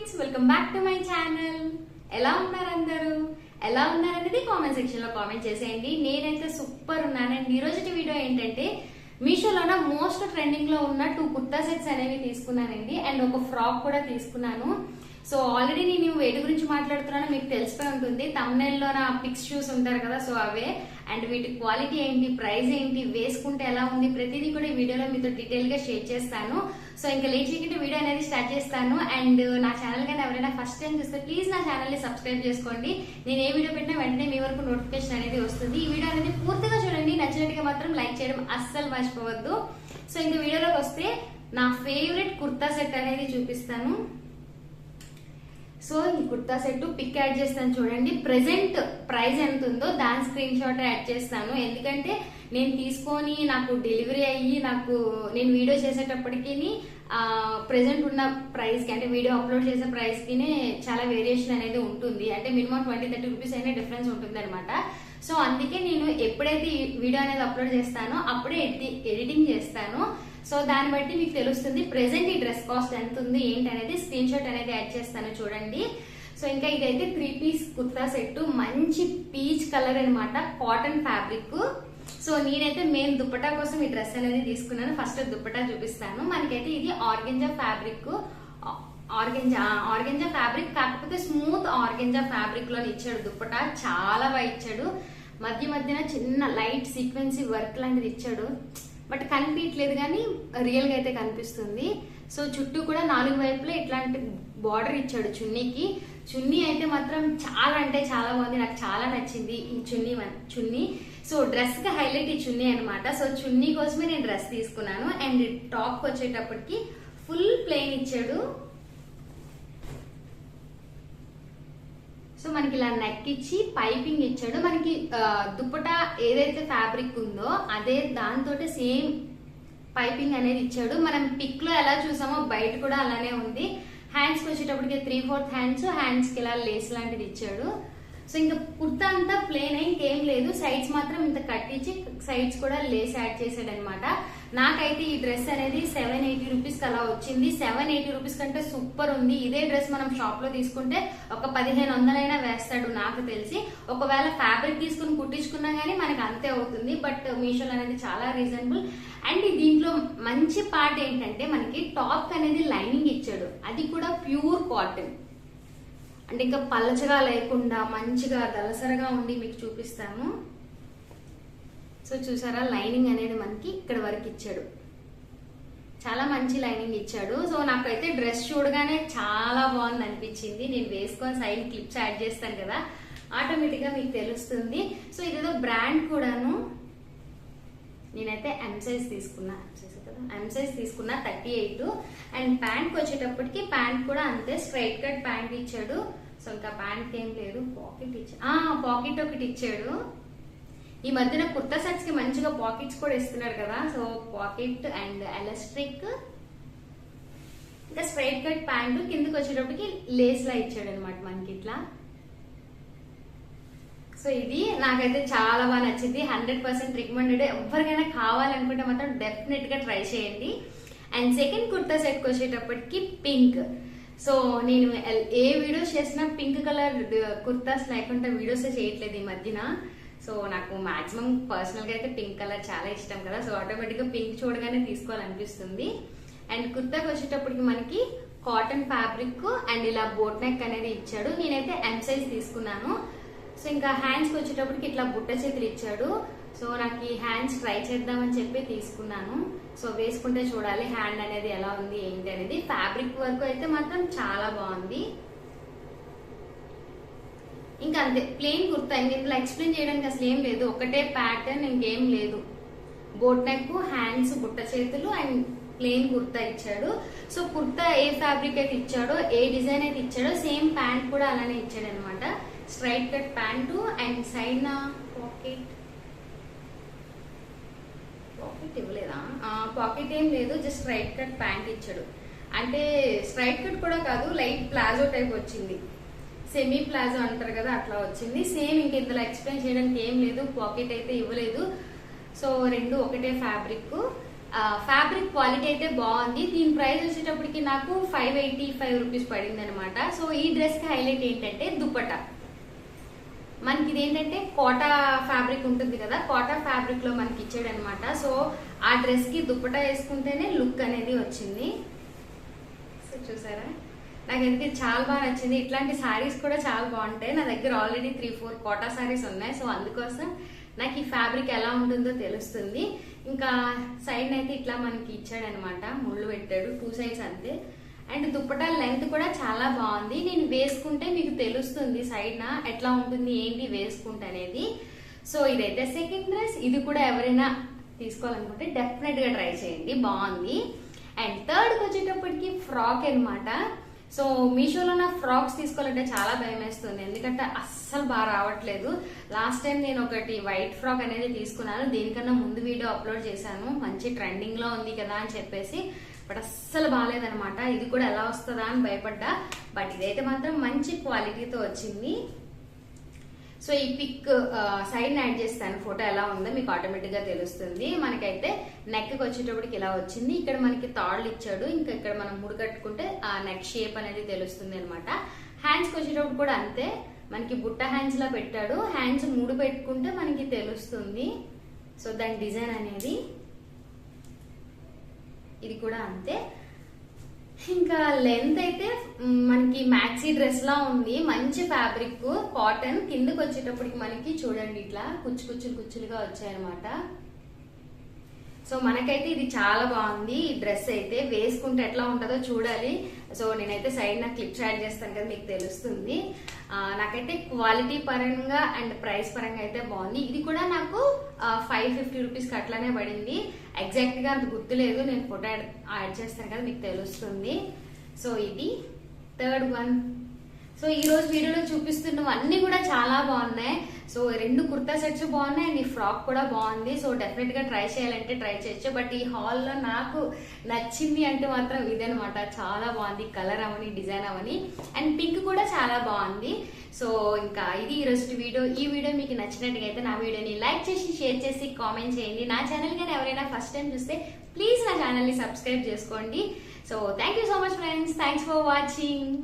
Friends welcome back to my channel. ఎలా ఉన్నారు అందరూ ఎలా ఉన్నారనేది కామెంట్ సెక్షన్లో కామెంట్ చేసేయండి. నేనైతే సూపర్ ఉన్నాను అండ్ వీడియో ఏంటంటే మీషోలోన మోస్ట్ ట్రెండింగ్లో ఉన్న టూ కుర్తా సెట్స్ అనేవి తీసుకున్నానండి. అండ్ ఒక ఫ్రాక్ కూడా తీసుకున్నాను. సో ఆల్రెడీ నేను వేటి గురించి మాట్లాడుతున్నానో. మీకు తెలిసిపోయి ఉంటుంది. తమ్నెల్లో నా పిక్స్ షూస్ ఉంటారు కదా సో అవే. అండ్ వీటి క్వాలిటీ ఏంటి ప్రైస్ ఏంటి వేసుకుంటే ఎలా ఉంది ప్రతిదీ కూడా ఈ వీడియోలో మీతో డీటెయిల్గా షేర్ చేస్తాను. సో ఇంకా లేట్ చేయకుండా వీడియో అనేది స్టార్ట్ చేస్తాను. అండ్ నా ఛానల్ కానీ ఎవరైనా ఫస్ట్ టైం చూస్తే ప్లీజ్ నా ఛానల్ని సబ్స్క్రైబ్ చేసుకోండి. నేను ఏ వీడియో పెట్టినా వెంటనే మీ వరకు నోటిఫికేషన్ అనేది వస్తుంది. ఈ వీడియో అనేది పూర్తిగా చూడండి. నచ్చినట్టుగా మాత్రం లైక్ చేయడం అస్సలు మర్చిపోవద్దు. సో ఇంకా వీడియోలోకి వస్తే నా ఫేవరెట్ కుర్తా సెట్ అనేది చూపిస్తాను. సో ఈ కుర్తా సెట్ పిక్ యాడ్ చేస్తాను చూడండి. ప్రెసెంట్ ప్రైస్ ఎంత ఉందో దాని స్క్రీన్ షాట్ యాడ్ చేస్తాను. ఎందుకంటే నేను తీసుకొని నాకు డెలివరీ అయ్యి నాకు నేను వీడియో చేసేటప్పటికి ప్రెసెంట్ ఉన్న ప్రైస్కి అంటే వీడియో అప్లోడ్ చేసే ప్రైస్కి చాలా వేరియేషన్ అనేది ఉంటుంది. అంటే మినిమం ట్వంటీ థర్టీ రూపీస్ అయినా డిఫరెన్స్ ఉంటుంది అనమాట సో అందుకే నేను ఎప్పుడైతే వీడియో అనేది అప్లోడ్ చేస్తానో అప్పుడే ఎడిటింగ్ చేస్తాను. సో దాన్ని బట్టి మీకు తెలుస్తుంది ప్రెసెంట్ ఈ డ్రెస్ కాస్ట్ ఎంత ఉంది ఏంటి అనేది స్క్రీన్ షాట్ అనేది యాడ్ చేస్తాను చూడండి. సో ఇంకా ఇదైతే త్రీ పీస్ కుర్తా సెట్ మంచి పీచ్ కలర్ అనమాట కాటన్ ఫ్యాబ్రిక్ సో నేనైతే మెయిన్ దుప్పటా కోసం ఈ డ్రెస్ అనేది తీసుకున్నాను. ఫస్ట్ దుప్పటా చూపిస్తాను. మనకైతే ఇది organza fabric organza organza fabric కాకపోతే స్మూత్ ఆర్గెంజా ఫ్యాబ్రిక్లో ఇచ్చాడు దుప్పటా. చాలా బాగా ఇచ్చాడు. మధ్య మధ్యన చిన్న లైట్ సీక్వెన్సీ వర్క్ లాంటిది ఇచ్చాడు. బట్ కనిపించట్లేదు కానీ రియల్గా అయితే కనిపిస్తుంది. సో చుట్టూ కూడా నాలుగు వైపులా ఇట్లాంటి బార్డర్ ఇచ్చాడు చున్నీకి. చున్నీ అయితే మాత్రం చాలా అంటే చాలా బాగుంది. నాకు చాలా నచ్చింది ఈ చున్నీ చున్నీ. సో డ్రెస్కి హైలైట్ ఈ చున్నీ అనమాట సో చున్నీ కోసమే నేను డ్రెస్ తీసుకున్నాను. అండ్ టాప్ వచ్చేటప్పటికి ఫుల్ ప్లెయిన్ ఇచ్చాడు. సో మనకి ఇలా నెక్ ఇచ్చి పైపింగ్ ఇచ్చాడు. మనకి దుప్పట దుప్పటా ఏదైతే ఫ్యాబ్రిక్ ఉందో అదే దాంతో సేమ్ పైపింగ్ అనేది ఇచ్చాడు. మనం పిక్లో ఎలా చూసామో బయట కూడా అలానే ఉంది. హ్యాండ్స్ వచ్చేటప్పటికి త్రీ ఫోర్త్ హ్యాండ్స్ హ్యాండ్స్కి ఇలా లేస్ లాంటిది ఇచ్చాడు. సో ఇంకా కుర్తా అంతా ప్లేన్ ఇంకేం లేదు. సైడ్స్ మాత్రం ఇంత కట్టించి సైడ్స్ కూడా లేస్ యాడ్ చేసాడు అనమాట నాకైతే ఈ డ్రెస్ అనేది సెవెన్ ఎయిటీ రూపీస్కి అలా వచ్చింది. సెవెన్ ఎయిటీ రూపీస్ కంటే సూపర్ ఉంది. ఇదే డ్రెస్ మనం షాప్లో తీసుకుంటే ఒక పదిహేను వందలైనా వేస్తాడు నాకు తెలిసి. ఒకవేళ ఫ్యాబ్రిక్ తీసుకుని కుట్టించుకున్నా గానీ మనకి అంతే అవుతుంది. బట్ మీషోలో అనేది చాలా రీజనబుల్ అండ్ దీంట్లో మంచి పార్ట్ ఏంటంటే మనకి టాప్ అనేది లైనింగ్ ఇచ్చాడు. అది కూడా ప్యూర్ కాటన్ అంటే ఇంకా పలచగా లేకుండా మంచిగా దలసరగా ఉండి మీకు చూపిస్తాను. సో చూసారా లైనింగ్ అనేది మనకి ఇక్కడ వరకు ఇచ్చాడు. చాలా మంచి లైనింగ్ ఇచ్చాడు. సో నాకైతే డ్రెస్ చూడగానే చాలా బాగుంది అనిపించింది. నేను వేసుకొని సైడ్ క్లిప్స్ యాడ్ చేస్తాను కదా ఆటోమేటిక్గా మీకు తెలుస్తుంది. సో ఇదేదో బ్రాండ్ కూడాను. నేనైతే ఎం సైజ్ తీసుకున్నా. ఎం సైజ్ కదా? ఎం సైజ్ తీసుకున్నా థర్టీ ఎయిట్ అండ్ ప్యాంట్కి వచ్చేటప్పటికి ప్యాంట్ కూడా అంతే స్ట్రైట్ కట్ ప్యాంట్ ఇచ్చాడు. సో ఇంకా ప్యాంట్ ఏం లేదు. పాకెట్ ఇచ్చాడు పాకెట్ ఒకటి ఇచ్చాడు. ఈ మధ్యన కుర్తా సెట్స్కి మంచిగా పాకెట్స్ కూడా ఇస్తున్నారు కదా? సో పాకెట్ అండ్ ఎలస్ట్రిక్ ఇంకా స్ట్రైట్ కట్ ప్యాంట్ కిందకి వచ్చేటప్పటికి లేస్ లా ఇచ్చాడు అనమాట మనకి ఇట్లా. సో ఇది నాకైతే చాలా బాగా నచ్చింది. Hundred percent recommended. ఎవరికైనా కావాలనుకుంటే మాత్రం డెఫినెట్గా ట్రై చేయండి. అండ్ సెకండ్ కుర్తా సెట్కి వచ్చేటప్పటికి పింక్. సో నేను ఏ వీడియోస్ చేసినా పింక్ కలర్ కుర్తాస్ లేకుండా వీడియోస్ చేయట్లేదు ఈ మధ్యన. సో నాకు మాక్సిమం పర్సనల్గా అయితే పింక్ కలర్ చాలా ఇష్టం కదా. సో ఆటోమేటిక్గా పింక్ చూడగానే తీసుకోవాలనిపిస్తుంది. అండ్ కుర్తాకి వచ్చేటప్పటికి మనకి కాటన్ ఫ్యాబ్రిక్ అండ్ ఇలా బోట్ నెక్ అనేది ఇచ్చాడు. నేనైతే ఎం సైజ్ తీసుకున్నాను. సో ఇంకా హ్యాండ్స్కి వచ్చేటప్పటికి ఇట్లా బుట్ట చేతులు ఇచ్చాడు. సో నాకు ఈ హ్యాండ్స్ ట్రై చేద్దామని చెప్పి తీసుకున్నాను. సో వేసుకుంటే చూడాలి హ్యాండ్ అనేది ఎలా ఉంది ఏంటి అనేది. ఫ్యాబ్రిక్ వర్క్ అయితే మాత్రం చాలా బాగుంది. ఇంకా అంతే ప్లెయిన్ కుర్తా. ఇంక ఇందులో ఎక్స్ప్లెయిన్ చేయడానికి అసలు ఏం లేదు. ఒకటే ప్యాటర్న్ ఇంకేం లేదు. బోట్ నెక్ హ్యాండ్స్ బుట్ట చేతులు అండ్ ప్లెయిన్ కుర్తా ఇచ్చాడు. సో కుర్తా ఏ ఫ్యాబ్రిక్ అయితే ఇచ్చాడో ఏ డిజైన్ అయితే ఇచ్చాడో సేమ్ ప్యాంట్ కూడా అలానే ఇచ్చాడు అనమాట straight cut pant and side pocket pocket ఇవ్వలేదా? పాకెట్ ఏం లేదు జస్ట్ స్ట్రైట్ కట్ ప్యాంట్ ఇచ్చాడు. అంటే స్ట్రైట్ కట్ కూడా కాదు లైట్ ప్లాజో టైప్ వచ్చింది. సెమీ ప్లాజో అంటారు కదా అట్లా వచ్చింది. సేమ్ ఇంక ఇందులో ఎక్స్ప్లెయిన్ చేయడానికి ఏం లేదు పాకెట్ అయితే ఇవ్వలేదు. సో రెండు ఒకటే ఫ్యాబ్రిక్ ఫ్యాబ్రిక్ క్వాలిటీ అయితే బాగుంది. దీని ప్రైస్ వచ్చేటప్పటికి నాకు ఫైవ్ ఎయిటీ ఫైవ్ రూపీస్ పడింది అనమాట సో ఈ డ్రెస్కి హైలైట్ ఏంటంటే దుప్పట మనకి ఇది ఏంటంటే కోటా ఫ్యాబ్రిక్ ఉంటుంది కదా కోటా ఫ్యాబ్రిక్లో మనకి ఇచ్చాడు అనమాట సో ఆ డ్రెస్కి దుప్పట వేసుకుంటేనే లుక్ అనేది వచ్చింది. సో చూసారా? నాకు ఎందుకు చాలా బాగా నచ్చింది. ఇట్లాంటి శారీస్ కూడా చాలా బాగుంటాయి. నా దగ్గర already three four Kota saris ఉన్నాయి. సో అందుకోసం నాకు ఈ ఫ్యాబ్రిక్ ఎలా ఉంటుందో తెలుస్తుంది. ఇంకా సైడ్ అయితే ఇట్లా మనకి ఇచ్చాడనమాట ముళ్ళు పెట్టాడు టూ సైడ్స్ అంతే. అండ్ దుప్పటా లెంగ్త్ కూడా చాలా బాగుంది. నేను వేసుకుంటే మీకు తెలుస్తుంది సైడ్న ఎట్లా ఉంటుంది ఏంటి వేసుకుంటే అనేది. సో ఇదైతే సెకండ్ డ్రెస్ ఇది కూడా ఎవరైనా తీసుకోవాలనుకుంటే డెఫినెట్గా ట్రై చేయండి. బాగుంది. అండ్ థర్డ్కి వచ్చేటప్పటికి ఫ్రాక్ అనమాట సో మీషోలో నా ఫ్రాక్స్ తీసుకోవాలంటే చాలా భయం వేస్తుంది. ఎందుకంటే అస్సలు బాగా రావట్లేదు. లాస్ట్ టైం నేను ఒకటి వైట్ ఫ్రాక్ అనేది తీసుకున్నాను. దీనికన్నా ముందు వీడియో అప్లోడ్ చేశాను. మంచి ట్రెండింగ్లో ఉంది కదా అని చెప్పేసి బట్ అస్సలు బాగాలేదనమాట ఇది కూడా ఎలా వస్తుందా అని భయపడ్డా. బట్ ఇదైతే మాత్రం మంచి క్వాలిటీతో వచ్చింది. సో ఈ పిక్ సైడ్ యాడ్ చేస్తాను. ఫోటో ఎలా ఉందో మీకు ఆటోమేటిక్గా తెలుస్తుంది. మనకైతే నెక్కి వచ్చేటప్పటికి ఇలా వచ్చింది. ఇక్కడ మనకి తాళ్ళు ఇచ్చాడు. ఇంకా ఇక్కడ మనం ముడి కట్టుకుంటే ఆ నెక్ షేప్ అనేది తెలుస్తుంది అనమాట హ్యాండ్స్కి వచ్చేటప్పుడు కూడా అంతే. మనకి బుట్ట హ్యాండ్స్ లా పెట్టాడు. హ్యాండ్స్ ముడి పెట్టుకుంటే మనకి తెలుస్తుంది. సో దాని డిజైన్ అనేది ఇది కూడా అంతే. ఇంకా లెంత్ అయితే మనకి మ్యాక్సీ డ్రెస్ లా ఉంది. మంచి ఫ్యాబ్రిక్ కాటన్ కిందకి వచ్చేటప్పటికి మనకి చూడండి ఇట్లా కుచ్చు కుచ్చులు కుచ్చులుగా వచ్చాయన్నమాట. సో మనకైతే ఇది చాలా బాగుంది. ఈ డ్రెస్ అయితే వేసుకుంటే ఎట్లా ఉంటుందో చూడాలి. సో నేనైతే సైడ్ నాకు క్లిప్స్ యాడ్ చేస్తాను కదా మీకు తెలుస్తుంది. నాకైతే క్వాలిటీ పరంగా అండ్ ప్రైస్ పరంగా అయితే బాగుంది. ఇది కూడా నాకు ఫైవ్ ఫిఫ్టీ రూపీస్కి అట్లానే పడింది. ఎగ్జాక్ట్గా అంత గుర్తులేదు. నేను ఫోటో యాడ్ యాడ్ చేస్తాను కదా మీకు తెలుస్తుంది. సో ఇది థర్డ్ వన్. సో ఈ రోజు వీడియోలో చూపిస్తున్నవన్నీ కూడా చాలా బాగున్నాయి. సో రెండు కుర్తా సెట్స్ బాగున్నాయి అండ్ ఈ ఫ్రాక్ కూడా బాగుంది. సో డెఫినెట్గా ట్రై చేయాలంటే ట్రై చేయొచ్చు. బట్ ఈ హాల్లో నాకు నచ్చింది అంటే మాత్రం ఇదనమాట చాలా బాగుంది. కలర్ అవని డిజైన్ అవని. అండ్ పింక్ కూడా చాలా బాగుంది. సో ఇంకా ఇది ఈ రోజు వీడియో. ఈ వీడియో మీకు నచ్చినట్టుగా అయితే నా వీడియోని లైక్ చేసి షేర్ చేసి కామెంట్ చేయండి. నా ఛానల్ కానీ ఎవరైనా ఫస్ట్ టైం చూస్తే ప్లీజ్ నా ఛానల్ని సబ్స్క్రైబ్ చేసుకోండి. So thank you so much friends. Thanks for watching.